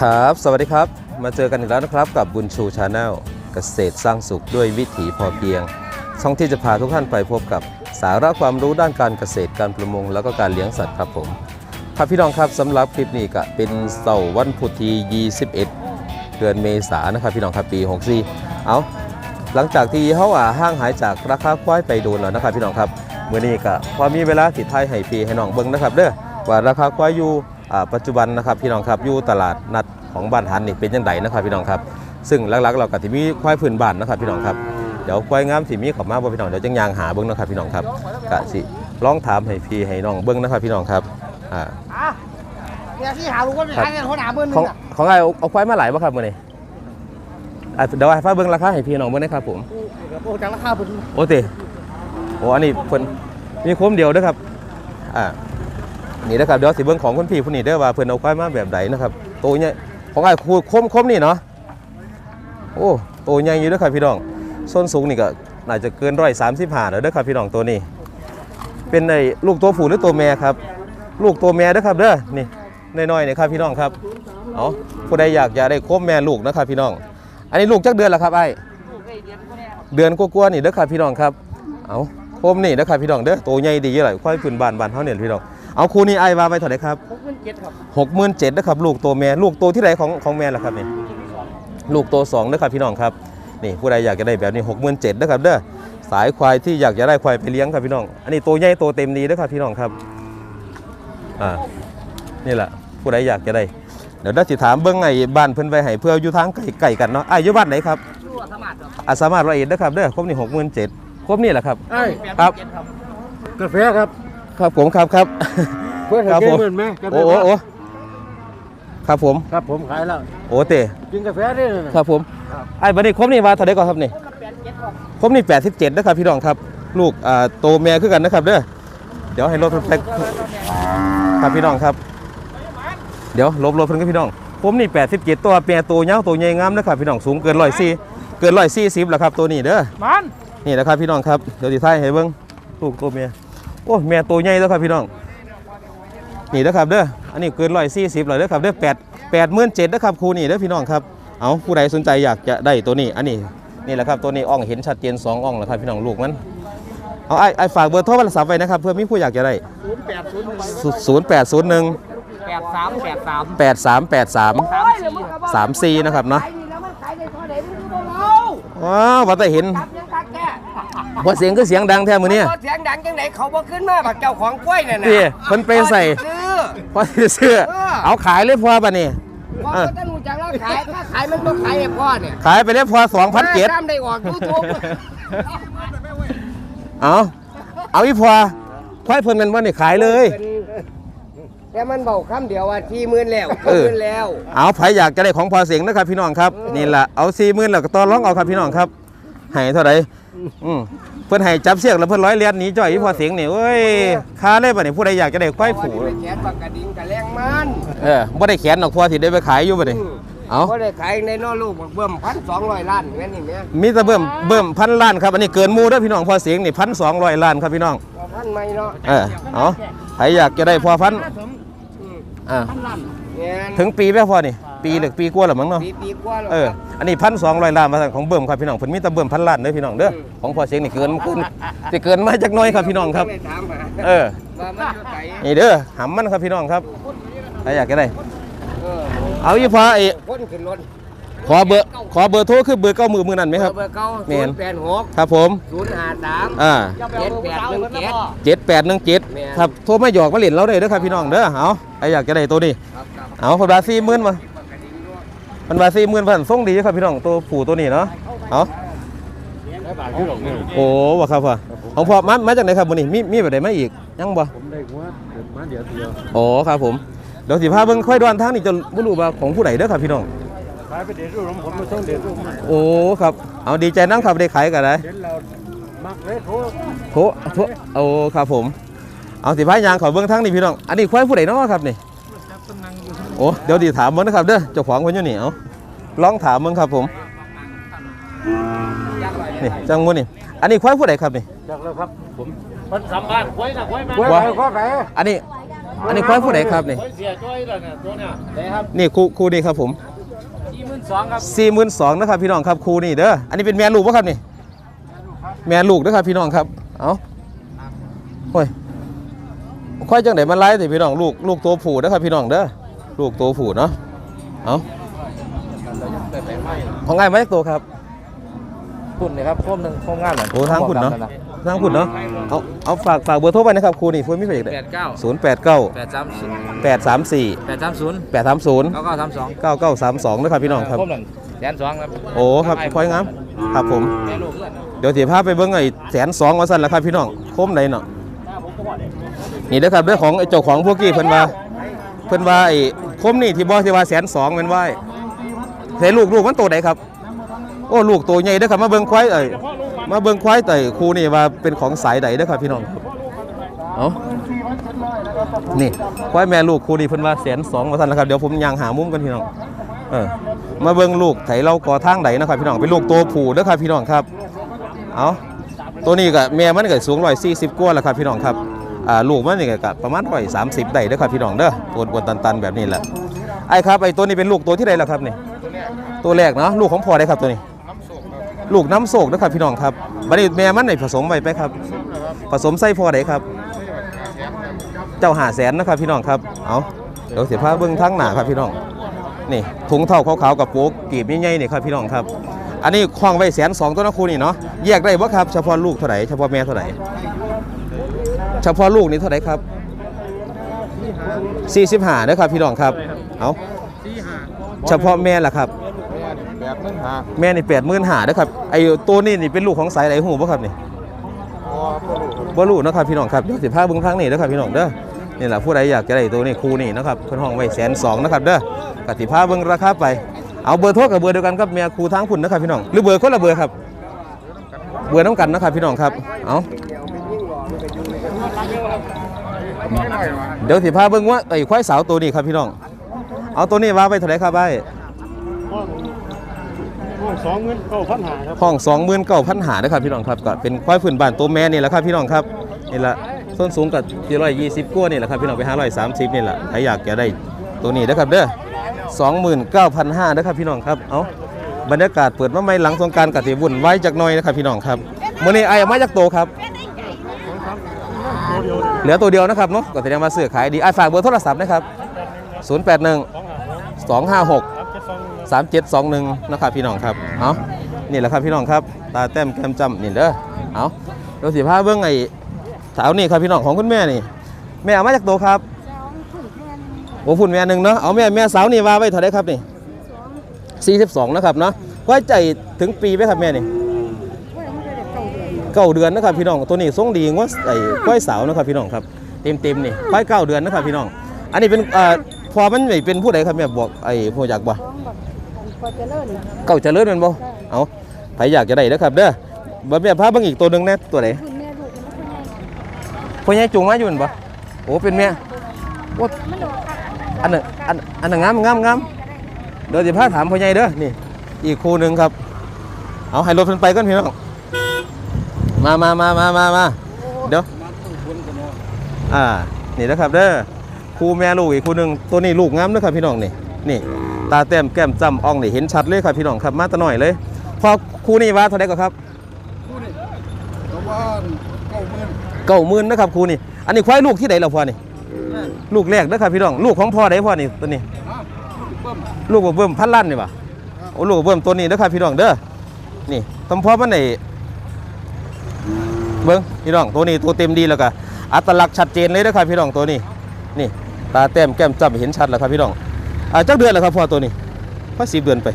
ครับ สวัสดีครับ มาเจอกันอีกแล้วนะครับกับบุญชูชาแนลเกษตรสร้างสุขด้วยวิถีพอเพียง ช่องที่จะพาทุกท่านไปพบกับสาระความรู้ด้านการเกษตรการประมง แล้วก็การเลี้ยงสัตว์ครับผมครับพี่น้องครับสำหรับคลิปนี้ก็เป็นเสาร์วันพุธที่21 เดือนเมษายนนะครับพี่น้องครับปี64เอาหลังจากที่เขาอ่าห้างหายจากราคาควายไปโดนแล้วนะครับพี่น้องครับเมื้อนี้ก็พอมีเวลาติดไทยให้พี่ให้น้องเบิ่งนะครับเด้อว่าราคาควายอยู่ ปัจจุบันนะครับพี่น้องครับอยู่ตลาดนัดของบ้านหันนี่เป็นยังไงนะครับพี่น้องครับ ซึ่งหลักๆเราก็สิมีควายพื้นบ้านนะครับพี่น้องครับเดี๋ยวควายงามสิมีเขอมาบ่พี่น้องเดี๋ยวจังยางหาเบิ่งนะครับพี่น้องครับก็สิลองถามให้พี่ให้น้องเบิ่งนะครับพี่น้องครับอ่าอะเนี่ยที่หาลูกก็ไปหาเงินคนหาเบอร์หนึของงอะของไอ้เอาควายมาหลายบ่ครับมื้อนี้อะเดี๋ยวให้ฟ้าเบิ่งราคาให้พี่น้องเบิ่งนะครับผมโอ้จังราคาเป็นโอเตโอ้อันนี้เพิ่นมีโคมเดียวเด้อครับอ่า นี่นะครับเดี๋ยวสิเบิ่งของคุณพี่ผู้นี้เด้อว่าเพิ่นเอาควายมาแบบใดนนะครับโตใหญ่ของไอ้คูคมคมนี่เนาะโอ้โตใหญ่อยู่เด้อครับพี่น้องส้นสูงนี่ก็น่าจะเกิน135แล้วเด้อครับพี่น้องตัวนี้ เป็นไอ้ลูกตัวผู้หรือตัวแม่ครับ ลูกตัวแม่เด้อครับเด้อนี่น้อยๆนี่ครับพี่น้องครับเอาผู้ใดอยากจะได้คมแม่ลูกนะครับพี่น้อง อันนี้ลูกจักเดือนล้วครับไอ้เดือนกว่าๆนี่เด้อครับพี่น้องครับเอาคมนี่เด้อครับพี่น้องเด้อโตใหญ่ดีอยู่หลยควายพื้นบ้านบ้านเฮาเนี่ยพี่น้อง เอาคู่นี้ไอ้ว่าไปเท่าไหร่ครับหกหมื่นเจ็ดครับ67,000เด้อครับลูกโตแม่ลูกโตที่ไหนของของแม่ล่ะครับนี่ลูกโตสองเด้อครับพี่น้องครับนี่ผู้ใดอยากจะได้แบบนี้67,000เด้อครับเด้อสายควายที่อยากจะได้ควายไปเลี้ยงครับพี่น้อง อันนี้โตใหญ่โตเต็มดีเด้อครับพี่น้องครับอ่านี่แหละผู้ใดอยากจะได้เดี๋ยวได้สิถามเบิ้งไอ้บ้านเพิ่นไว้ให้เพื่ออยู่ทางไก่ไก่กันเนาะอ้ายอยู่บ้านไหนครับชั่วสมัครครับอาสามารถร้อยเอ็ดนะครับเด้อครบนี่หกหมื่นเจ็ดครบนี่แหละครับไอ้ครับแปดหมื่นเจ็ดครับกาแฟครับ ครับผมครับครับเพื่อนครับเห็นผมเหมือนไหมกาแฟโอ้โอ้โอ้ครับผมครับผมขายแล้วโอ้เตกินกาแฟได้เลยนะครับผมครับไอ้บัดนี้ครบนี่ว่าเท่าไดก่อนครับนี่แปดเจ็ดครับครบนี่แปดสิบเจ็ดนะครับพี่น้องครับ ลูกอ่าโตแม่คือกันนะครับเด้อเดี๋ยวให้รถเพิ่นไปครับพี่น้องครับ เดี๋ยวลบรถเพิ่นกับพี่น้องผมนี่แปดสิบเจ็ดตัวแปรตัวยาวตัวใหญ่งามนะครับพี่น้องสูงเกินร้อยสี่เกินร้อยสี่สิบแล้วครับตัวนี้เด้อมันนี่นะครับพี่น้องครับเดี๋ยวดีท้ายให้เบิ้งลูกตัวเมีย โอ้แม่ตัวใหญ่แล้วครับพี่น้อง นี่นะครับเด้อ อันนี้เกินร้อยสี่สิบเลยเด้อครับเด้อแปดแปดหมื่นเจ็ดนะครับครูนี่เด้อพี่น้องครับ เอาผู้ใดสนใจอยากจะได้ตัวนี้ อันนี้นี่แหละครับตัวนี้อ่องเห็นชัดเจนสองอ่องแล้วครับพี่น้องลูกมัน เอาไอ้ไอ้ฝากเบอร์โทรโทรศัพท์ไว้นะครับเพื่อมีผู้อยากจะได้ศูนย์แปดศูนย์หนึ่งศูนย์แปดศูนย์หนึ่งแปดสามแปดสามแปดสามแปดสามสามสี่สามสี่นะครับเนาะขายนี่แล้วมันขายได้เท่าไหร่ไม่รู้ตัวเราว้าวว่าแต่เห็นจั บยังคักแก่ว่าเสียงก็เสียงดังแท้มือเนี่ยเสียงดังจังไหนเขาบ่ขึ้นมาบักเจ้าของกล้วยน่ะนะพี่เพิ่นไปใส่ซื้อพอสิเสื้อเอาขายเลยพอป่ะนี่พ่อก็ต้องรู้จักแล้วขายถ้าขายมันก็ขายให้พ่อเนี่ยขายไปแล้วพอสองพันเจ็ดตามได้ออกยูทูบเอาเอาอีพอควายเพิ่นแมันว่านี่ขายเลยแต่มันเบาคำเดียวว่าที่มื่นแล้วเออมื่นแล้ว เอาไผอยากจะได้ของพอเสียงนะครับพี่น้องครับ นี่แหละเอาสี่หมื่นแล้วก็ต่อร้องเอาครับพี่น้องครับให้เท่าไหร่ อืมเพิ่นให้จับเสียกแล้วเพิ่นร้อยเลียนหนีจ่อยอีพอเสียงนี่เอ้ยค่าเลยบ่นี่ผู้ใดอยากจะได้ควายผูไปแขนปากกระดิ่งกระแรงมันเออบ่ได้แขนดอกพอสิได้ไปขายอยู่บ่นี่เอาก็ได้ขายในนอลูกบักเบิ่มพันสองร้อยล้านแม่นนี่แม่มีแต่เบิ่มเบิ่มพันล้านครับอันนี้เกินหมู่เด้อพี่น้องพอเสียงนี่พันสองร้อยล้านครับพี่น้องว่าพันไม่เนาะเออเอาใครอยากจะได้พอพันอืมอ่าพันล้านแม่นถึงปีแม่พอนี่ ปีหรือปีกว่าหรือมั้งเนาะปีปีกว่าแล้วเอออันนี้พันสองร้อยล้านมาสั่งของเบิ่มครับพี่น้องเพิ่นมีแต่เบิ่มพันล้านเด้อพี่น้องเด้อของพอเสียงนี่เกินเกินจะเกินมาจากหน้อยครับพี่น้องครับเลยถามหาเออว่ามันอยู่ไสนี่เด้อหำมันครับพี่น้องครับใครอยากจะได้เออเอาอีพอไอ้คนขึ้นรถขอเบอร์ขอเบอร์โทรคือเบอร์เก้ามือมือนั่นไหมครับ เบอร์เก้าแม่ศูนน ย์แปดหกครับผมศูนย์ห้าสามอ่า เจ็ดแปดหนึ่งเจ็ด เจ็ดแปดหนึ่งเจ็ดแม่น ครับโทรมาหยอกมาเหรียญเราได้เด้อครับพี่น้องเด้อเอาใครอยากจะได้ตัวนี้ ครับครับเอาคนบาสี่หมื่นมา มันบาสี่หมื่นพันส่งดีครับพี่น้องตัวผู้ตัวนี้เนาะเอาได้บาทที่หลงเนี่ยโอ้บ่ครับพ่อของพ่อมามาจากไหนครับมื้อนี้มีมีแบบใดมาอีกยังบ่ผมได้หัวเดี๋ยวมาเดี๋ยวเดียวโอ้ครับผมเดี๋ยวสิพาเบิ่งค่อยดอนทางนี่จะบ่รู้ว่าของผู้ใดเด้อครับพี่น้องขายไปเดี๋ยวรูปผมมาส่งเดี๋ยวรูปโอ้ครับเอาดีใจนํครับได้ขายกันได้เห็นเรามักเลยโทรโถโถโอ้ครับผม เอาสิพายางขอเบิ่งทางนี่พี่น้อง อันนี้ควายผู้ใดเนาะครับนี่ โอ้เดี๋ยวดีถามเบิ่งนะครับเด้อเจ้าของเพิ่นอยู่นี่เอาลองถามเบิ่งครับผมนี่จังมื้อนี่ อันนี้ควายผู้ใดครับนี่จากแล้วครับผมมันสัมภาษณ์ไว้นะไว้มาไว้ว่าไปข้อไหนอันนี้ อันนี้ควายผู้ใดครับนี่เสียจ้อยแล้วเนี่ยตัวเนี่ยได้ครับนี่ครูครูนี่ครับผมสี่หมื่นสองครับสี่หมื่นสองนะครับพี่น้องครับครูนี่เด้ออันนี้เป็นแม่ลูกปะครับนี่แม่ลูกเด้อครับพี่น้องครับเอาโอ้ยควายจังไหนมันไล่แต่พี่น้องลูกลูกตัวผู้เด้อครับพี่น้องเด้อ ลูกตัวผู้เนาะเอาของง่ายไหมตัวครับคุณนี่ครับโคมหนึ่งโคมงามเหมือนโอ้ทางคุณเนาะทางคุณเนาะเอาเอาฝากฝากเบอร์โทรไปนะครับครูนี่เพื่อมีประโยชน์แปดเก้าศูนย์แปดเก้าแปดสามศูนย์แปดสามสี่แปดสามศูนย์แปดสามศูนย์เก้าเก้าสามสองเก้าเก้าสามสองนะครับพี่น้องครับโคมหนึ่งแสนสองครับโอ้ครับควายงามครับผมแม่ลูกเพื่อนเดี๋ยวถีพาไปเบิ้งไอ้แสนสองว่าสั่นละครับพี่น้องโคมไหนเนาะนี่เด้อครับเรื่องของไอ้เจ้าของพวกกี้เพิ่นว่าเพิ่นว่าไอ้โคมนี่ที่บอกที่ว่าแสนสองเป็นวาไอ้ใส่ลูกลูกมันโตไหนครับ โอ้ลูกโตใหญ่เด้อครับมาเบิ้งควายเอ้ยมาเบิ้งควายไต่ครูนี่ว่าเป็นของสายใดเด้อครับพี่น้องเอานี่ควายแม่ลูกครูนี่เพิ่นว่าแสนสองว่าสั่นละครับเดี๋ยวผมยางหามุมกันพี่น้องเออมาเบิ้งลูกไถเราก่อทางใดนะครับพี่น้องเป็นลูกโตผู้เด้อครับพี่น้องครับเอาตัวนี้ก็แม่มันก็สูงร้อยสี่สิบกว่าแล้วครับพี่น้องครับ ลูกมันนี่ก็ประมาณร้อยสามสิบได้เด้อครับพี่น้องเด้อตัวกวนตันๆแบบนี้แหละไอ้ครับไอ้ตัวนี้เป็นลูกตัวที่ใดแล้วครับนี่ตัวแรกเนาะลูกของพ่อได้ครับตัวนี้ลูกน้ำโศกนะครับพี่น้องครับบัดนี้แม่มันไหนผสมไว้ไปครับ ผสมไส้พ่อไดครับ เจ้าหาแสนนะครับพี่น้องครับ เอาเดี๋ยวเสียผ้าเบิ้องทั้งหนาครับพี่น้อง นี่ถุงเท่าขาวๆกับโป๊กกีบใหญ่ๆนี่ครับพี่น้องครับ อันนี้คล้องไว้แสนสองตัวนะครูนี่เนาะแยกได้บ่ครับเฉพาะลูกเท่าไหร่เฉพาะแม่เท่าไหร่เฉพาะลูกนี่เท่าไหร่ครับ45นะครับพี่น้องครับเอาเฉพาะแม่ล่ะครับแบบนึงหาแม่นี่แปดหมื่นหานะครับไอ้ตัวนี้นี่เป็นลูกของสายไหนหูบ่ครับนี่อ๋อตัวลูกบ่รู้เนาะครับพี่น้องครับเดี๋ยวสิพาเบิ่งทางนี้เด้อครับพี่น้องเด้อนี่แหละผู้ใดอยากจะได้ตัวนี้ครูนี่นะครับเพิ่นห้องไว้แสนสองนะครับเด้อกสิพาเบิ่งราคาไป เอาเบอร์โทรกับเบอร์เดียวกันครับแม่ครูทางคุณนะครับพี่น้องหรือเบอร์คนละเบอร์ครับ เบอร์น้ำกันนะครับพี่น้องครับเอาเดี๋ยวสิพาเบิ่งว่าไอ้ควายสาวตัวนี้ครับพี่น้อง เอาตัวนี้ว่าไปเท่าไหร่ครับไอ้สองเงินเก้าพันหาครับห้องสองหมื่นเก้าพันหานะครับพี่น้องครับก็เป็นควายพื้นบ้านตัวแม่นี่แหละครับพี่น้องครับนี่แหละส้นสูงกับที่ร้อยยี่สิบกว่านี่แหละครับพี่น้องไปห้าร้อยสามสิบนี่แหละใครอยากจะได้ตัวนี้นะครับเด้อ สองหมื่นเก้าพันห้านะครับพี่น้องครับ เอาบรรยากาศเปิดมาไม่หลังสงการกติวุ่นไว้จากหน้อยนะครับพี่น้องครับมื่อนี้ไอ้เอามาจากโตครับ เหลือตัวเดียวนะครับเนาะก็แสดงว่าซื้อขายดีไอ้ฝากเบอร์โทรศัพท์นะครับศูนย์แปดหนึ่งสองห้าหก3721 นะครับพี่น้องครับเอานี่แหละครับพี่น้องครับ ตาแต้มแก้มจำนี่เด้อเอาเดี๋ยวสิพาเบื้องไอ้สาวนี่ครับพี่น้องของคุณแม่นี่ แม่อมาจากโตครับ โอ้พุ่นแม่หนึ่งเนาะเอาแม่แม่สาวนี่ว่าไว้เท่าไหรครับนี่42นะครับเนาะไว้ใจถึงปีไหมครับแม่นี่เก้าเดือนนะครับพี่น้องตัวนี้ทรงดีงว่าไอ้ควายสาวนะครับพี่น้องครับเต็มเต็มๆนี่ควายเก้าเดือนนะครับพี่น้อง อันนี้เป็นอ่าพอมันไม่เป็นผู้ใดครับแม่บอกไอ้ผู้อยากบ่พอเจริญเก่าเจริญแมันบ่เอาใครอยากจะได้เด้อครับเด้อบ่แม่พาเบิ่งอีกตัวหนึงแน่ตัวไหนคุณแม่ลูกมันเป็นไงพ่อใหญ่จุงมาอยู่นั่นบ่โอ้เป็นแม่โอ้มันด อกครับอันนั้นอันอันนั้นงามงามงามเดี๋ยวสิพาถามพ่อใหญ่เด้อนี่ อีกคู่หนึงครับ เอาให้รถเพิ่นไปก่อนพี่น้องมามามามามามาเดี๋ยวอ่านี่นะครับเด้อคู่แม่ลูกอีกคู่หนึงตัวนี้ลูกงามเด้อครับพี่น้องนี่นี่ ตาแต้มแก้มจ้ำอ่องนี่เห็นชัดเลยครับพี่น้องครับมาแตะหน่อยเลยพอคู่นี้ว่าเท่าไหร่ก็ครับตัวบ้านเก้าหมื่นเก้าหมื่นนะครับครูนี่อันนี้ควายลูกที่ไหนเราพ่อนี่ ลูกแรกนะครับพี่น้องลูกของพ่อไหนพ่อนี่ตัวนี้ ลูกบ่เบิ่มพันล้านนี่ป่ะโอ้ลูกบ่เบิ่มตัวนี้นะครับพี่น้องเด้อนี่ตำพ่อมันไหนเบิ่งพี่น้องตัวนี้ตัวเต็มดีแล้วก็อัตลักษณ์ชัดเจนเลยนะครับพี่น้องตัวนี้ นี่ตาแต้มแก้มจ้ำเห็นชัดแล้วครับพี่น้องอ่าจักเดือนแล้วครับพ่อตัวนี้พ่อสิบเดือนไป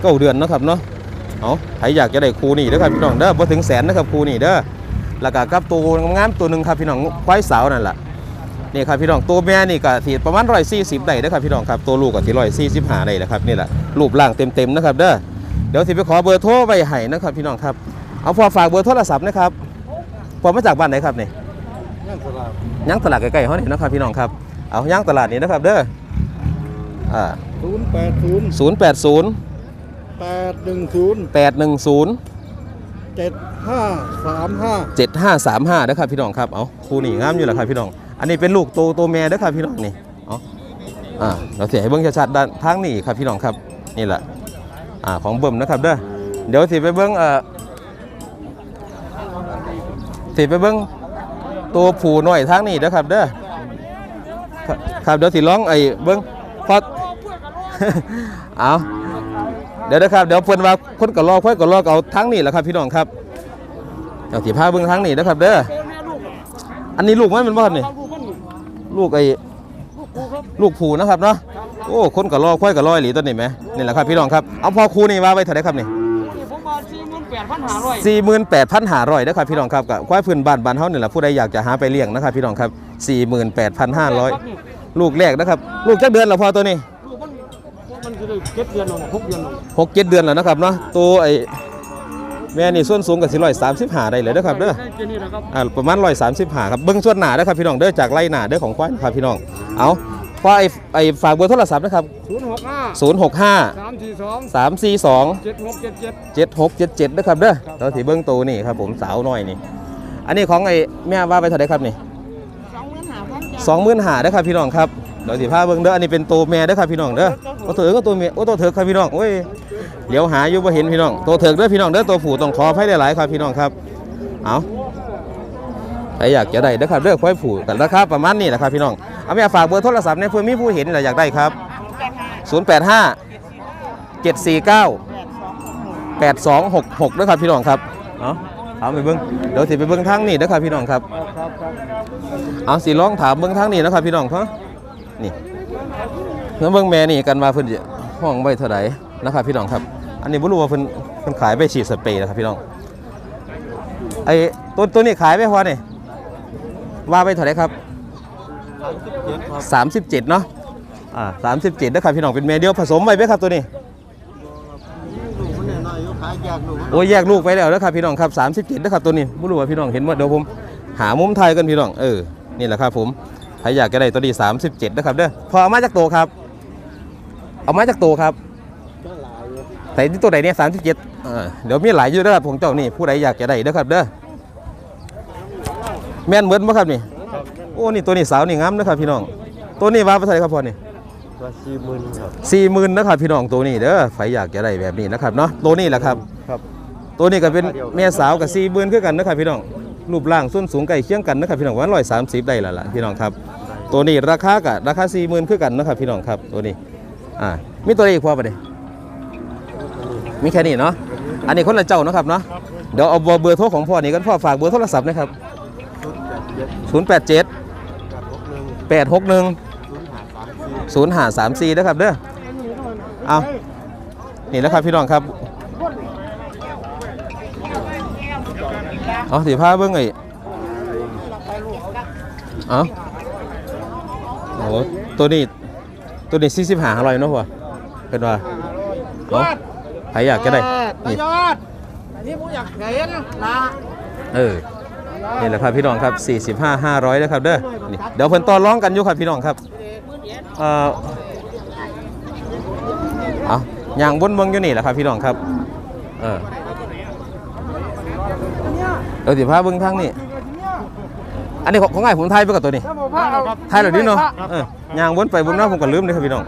เก้าเดือนนะครับเนาะเอาใครอยากจะได้ครูนี่เด้อครับพี่น้องเด้อบ่ถึงแสนนะครับครูนี่เด้อแล้วก็กับตัวงามตัวหนึ่งครับพี่น้องควายสาวนั่นแหละ นี่ครับพี่น้องตัวแม่นี่ก็ถีประมาณร้อยสี่สิบได้นะครับพี่น้องครับตัวลูกก็ถีร้อยสี่สิบห้าได้นะครับนี่แหละรูปร่างเต็มๆนะครับเด้อเดี๋ยวสิไปขอเบอร์โทรไปให้นะครับพี่น้องครับเอาพอฝากเบอร์โทรศัพท์นะครับพอมาจากบ้านไหนครับนี่นั่นสลากย่างตลาดใกล้ๆเขานี่นะครับพี่น้องครับเอาย่างตลาดนี่นะครับเด้ออ่าศูนย์แปดศูนย์ศูนย์แปดศูนย์แปดหนึ่งศูนย์แปดหนึ่งศูนย์เจ็ดห้าสามห้า7535นะครับพี่น้องครับเอาคู่นี่งามอยู่แล้วครับพี่น้อง อันนี้เป็นลูกตัวตัวแม่เด้อครับพี่น้องนี่เอาอ่าเราเสียให้เบิ้งชัดๆด้านทางนี้ครับพี่น้องครับนี่แหละอ่าของเบิ่มนะครับเด้อเดี๋ยวสิไปเบิ้งเอ่อสิไปเบิ้งตัวผูหน่อยทางนี้เด้อครับเด้อครับเดี๋ยวสิร้องไอ้เบิ้งพอเอาเดี๋ยวนะครับเดี๋ยวเพิ่นว่าคนก็รอค่อยก็รอเอาทางนี้แหละครับพี่น้องครับเดี๋ยวสิพาเบิ้องทางนี้นะครับเด้ออันนี้ลูกมันเป็นบ่ครับนี่ ลูกไอ้ลูกผูนะครับเนาะโอ้คนกับรอควายกับรออีหลีตัวนี้ไหมนี่แหละครับพี่น้องครับเอาพอครูนี่ว่าไว้เท่าไหร่ครับนี่ผมว่าสี่หมื่นแปดพันห้าร้อยสี่หมื่นแปดพันห้าร้อยนะครับพี่น้องครับกับควายพื้นบ้านบ้านเฮานี่แหละผู้ใดอยากจะหาไปเลี้ยงนะครับพี่น้องครับสี่หมื่นแปดพันห้าร้อยลูกแรกนะครับ ลูกจักเดือนแล้วพอตัวนี้ลูกมันมันจะได้เจ็ดเดือนหรอกหกเดือนหรอกหกเจ็ดเดือนแล้วนะครับเนาะตัวไอ้ แม่นี่ส่วนสูงกับสี่ร้อยสามสิบห้าได้เลยนะครับเด้อได้แค่นี้แหละครับอ่าประมาณร้อยสามสิบห้าครับเบิ้งส่วนหนาเด้อครับพี่น้องเด้อจากไล่หนาเด้อของควายนะครับพี่น้องเอาพอไอ้ไอ้ฝากเบอร์โทรศัพท์นะครับศูนย์หกห้าศูนย์หกห้าสามสี่สองสามสี่สองเจ็ดหกเจ็ดเจ็ดเจ็ดหกเจ็ดเจ็ดนะครับเด้อเราถือเบื้องตัวนี่ครับผมสาวน้อยนี่ อันนี้ของไอ้แม่ว่าไปเท่าไหรครับนี่สองหมื่นห้าพันจ้ะสองหมื่นหาเด้อครับพี่น้องครับเดี๋ยวสิพาเบิ้งเด้ออันนี้เป็นตัวแม่เด้อครับพี่น้องเด้อตัวเถิกก็ตัวเมียโอ้ตัวเถิกครับพี่น้องโอ้ย เดี๋ยวหาอยู่บ่เห็นพี่น้องตัวเถิกเด้อพี่น้องเด้อตัวผู้ต้องขอให้ได้หลายครับพี่น้องครับเอาใครอยากจะได้เด้อครับเด้อควายผูกันราคาประมาณนี้นะครับพี่น้องเอาแม่ฝากเบอร์โทรศัพท์เนี่ยเพื่อมีผู้เห็นอยากได้ครับ 085 749 8266ด้วยครับพี่น้องครับเอาถามไปเบิ้งเดี๋ยวสิไปเบิ้งทางนี่นะครับพี่น้องครับเอาสิลองถามเบิ้งทางนี่นะครับพี่น้องเพรานี่เพื่อเบิ้งแม่นี่กันมาเพิ่อนจะห้องไว้เท่าไหร่ นะครับพี่น้องครับ อันนี้บ่รู้ว่าเพิ่นเพิ่นขายไปฉีดสเปรย์นะครับพี่น้องไอ้ตัวตัวนี้ขายไปพอนี่ว่าไปเท่าไหร่ครับ37เนาะอ่า37นะครับพี่น้องเป็นแม่เดียวผสมไว้ไหมครับตัวนี้โอ้ยแยกลูกไปแล้วนะครับพี่น้องครับ37นะครับตัวนี้ไม่รู้ว่าพี่น้องเห็นว่าเดี๋ยวผมหามุมไทยกันพี่น้องเออนี่แหละครับผมใครอยากจะได้ตัวนี้37นะครับเด้อพอเอามาจากโตครับ เอามาจากโตครับ ส่ที่ตัวไหนเนี่ย37เออเดี๋ยวมีหลายอยู่นะครับผมเจ้านี่ผู้ใดอยากจะได้นะครับเด้อแม่นเหมือนบ่ครับนี่โอ้นี่ตัวนี้สาวนี่งามนะครับพี่น้อง ตัวนี้ว่าไปเท่าไหร่ครับพ่อนี่ตัวสี่หมื่นครับสี่หมื่นนะครับพี่น้องตัวนี้เด้อใครอยากจะได้แบบนี้นะครับเนาะตัวนี้แหละครับครับตัวนี้ก็เป็นแม่สาวกับสี่หมื่นคือกันนะครับพี่น้องรูปร่างส้นสูงใกล้เคียงกันนะครับพี่น้องวันร้อยสามสิบได้และล่ะพี่น้องครับ ตัวนี้ราคากับราคาสี่หมื่นคือกันนะครับพี่น้องครับตัวนี้อ่ามีตัวอะไรอีกพอปะเดี๋ย มีแค่นี้เนาะอันนี้คนละเจ้าเนาะครับเนาะเดี๋ยวเอาเบอร์โทรของพ่อนี่กันพ่อฝากเบอร์โทรศัพท์นะครับศูนย์แปดเจ็ดแปดหกหนึ่งศูนย์ห้าสามสี่นะครับเด้อเอานี่นะครับพี่น้องครับเอาสีผ้าเบิ้งไอ้เอาโอ้โหตัวนี้ตัวนี้สี่สิบห้าอร่อยเนาะพ่อเป็นว่าเอา ใครอยากจะได้นี่ยอดอันนี้ผมอยากเห็นนะเออนี่แหละครับพี่น้องครับ 45 500นะครับเด้อนี่เดี๋ยวเพิ่นต่อร้องกันอยู่ครับพี่น้องครับเอ่อเอาย่างบนเมืองอยู่นี่แหละครับพี่น้องครับเออเดี๋ยวสิพาเบิ่งทางนี่อันนี้ของของไอ้ผมไทยไปกับตัวนี้ไทยเหรอดิเนาะเออย่างวนไปบนหน้าผมก็ลืมเลยครับพี่น้อง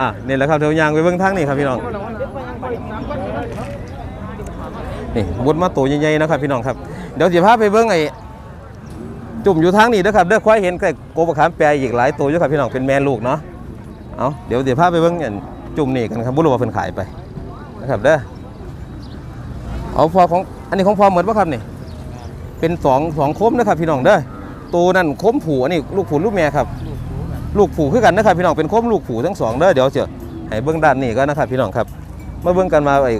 อะนี่แหละครับเดี๋ยวยางไปเบิ่งทางนี่ครับพี่น้องนี่บนมาตัวใหญ่ๆนะครับพี่น้องครับเดี๋ยวสิพาไปเบิ่งไอ้จุ่มอยู่ทางนี้นะครับเด้อควายเห็นไก่โกบะขามแปรอีกหลายตัวอยู่ครับพี่น้องเป็นแม่ลูกเนาะเอาเดี๋ยวเดี๋ยวพาไปเบิ่งอันจุ่มนี่กันครับบ่รู้ว่าเพิ่นขายไปนะครับเด้อเอาพอของอันนี้ของพอเหมือนปะครับนี่เป็นสองสองโคมนะครับพี่น้องเด้อตัวนั่นโคมผูอันนี้ลูกผูลูกแม่ครับ ลูกผูคือกันนะครับพี่น้องเป็นโคมลูกผูทั้งสองเด้อเดี๋ยวเจะให้เบื้องด้านนี้ก็นะครับพี่น้องครับมาเบื้องกันมาไอ้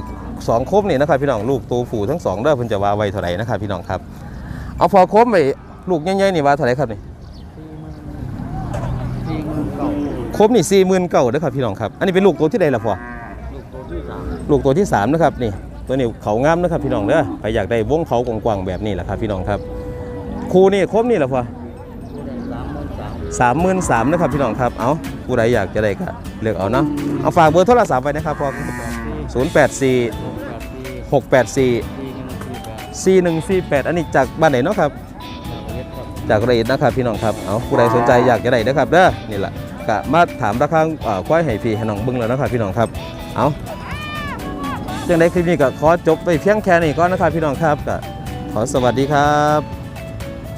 สองโคมนี่นะครับพี่น้องลูกตัวผูทั้งสองเด้อเพิ่นจะว่าไว้เท่าไหร่นะครับพี่น้องครับ เอาพอโคมไปลูกใหญ่ๆนี่ว่าเท่าไหร่ครับนี่โคมนี่สี่หมื่นเก้าเด้อครับพี่น้องครับอันนี้เป็นลูกตัวที่ใดล่ะพอลูกตัวที่สามนะครับนี่ตัวนี้เขางามนะครับพี่น้องเด้อใครอยากได้วงเขากว้างๆแบบนี้แหละครับพี่น้องครับครูนี่โคมนี่แหละพอ สามหมื่นสามนะครับพี่น้องครับ เอาผู้ใดอยากจะได้ก็เลือกเอาเนาะ เอาฝากเบอร์โทรศัพท์ไว้นะครับพอศูนย์แปดสี่หกแปดสี่สี่หนึ่งสี่แปดอันนี้จากบ้านไหนเนาะครับ จากระเอียดนะครับพี่น้องครับ เอาผู้ใดสนใจอยากจะได้นะครับเด้อ นี่แหละก็มาถามราคาควายให้พี่ให้น้องบิ้งแล้วนะครับพี่น้องครับ เอาจังได้คลิปนี้ก็ขอจบไปเพียงแค่นี้ก่อนนะครับพี่น้องครับก็ขอสวัสดีครับ